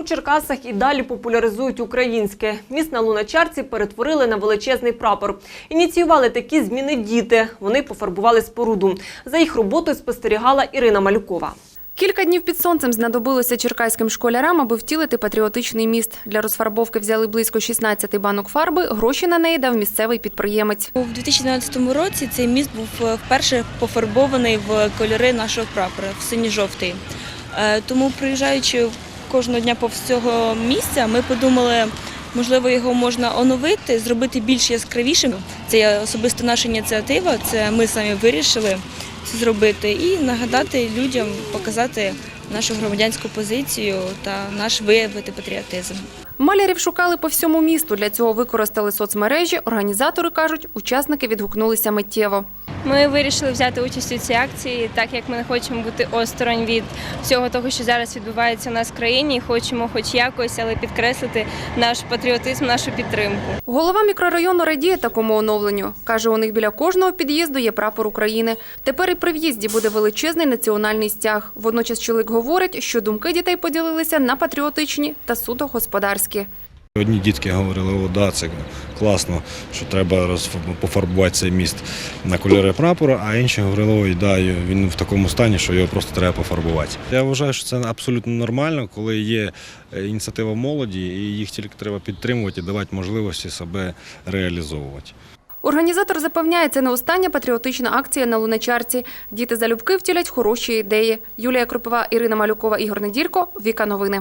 У Черкасах і далі популяризують українське. Міст на Луначарці перетворили на величезний прапор. Ініціювали такі зміни діти. Вони пофарбували споруду. За їх роботою спостерігала Ірина Малюкова. Кілька днів під сонцем знадобилося черкаським школярам, аби втілити патріотичний міст. Для розфарбовки взяли близько 16 банок фарби. Гроші на неї дав місцевий підприємець. У 2012 році цей міст був е, вперше пофарбований в кольори нашого прапора в синьо-жовтий. Е, Тому, приїжджаючи кожного дня повз цього місця, ми подумали, можливо, його можна оновити, зробити більш яскравішим. Це особисто наша ініціатива, це ми самі вирішили це зробити і нагадати людям, показати нашу громадянську позицію та наш виявити патріотизм. Малярів шукали по всьому місту. Для цього використали соцмережі. Організатори кажуть, учасники відгукнулися миттєво. Ми вирішили взяти участь у цій акції, так як ми не хочемо бути осторонь від всього того, що зараз відбувається у нас в країні, і хочемо, хоч якось, але підкреслити наш патріотизм, нашу підтримку. Голова мікрорайону радіє такому оновленню. Каже, у них біля кожного під'їзду є прапор України. Тепер і при в'їзді буде величезний національний стяг. Водночас чоловік говорить, що думки дітей поділилися на патріотичні та суто господарські. Одні дітки говорили, о, да, це класно, що треба роз- пофарбувати цей міст на кольори прапора, а інші говорили, ой, да, він в такому стані, що його просто треба пофарбувати. Я вважаю, що це абсолютно нормально, коли є е, ініціатива молоді, і їх тільки треба підтримувати і давати можливості себе реалізовувати. Організатор запевняє, це не остання патріотична акція на Луначарці. Діти залюбки втілять хороші ідеї. Юлія Кропива, Ірина Малюкова, Ігор Недірко. Віка новини.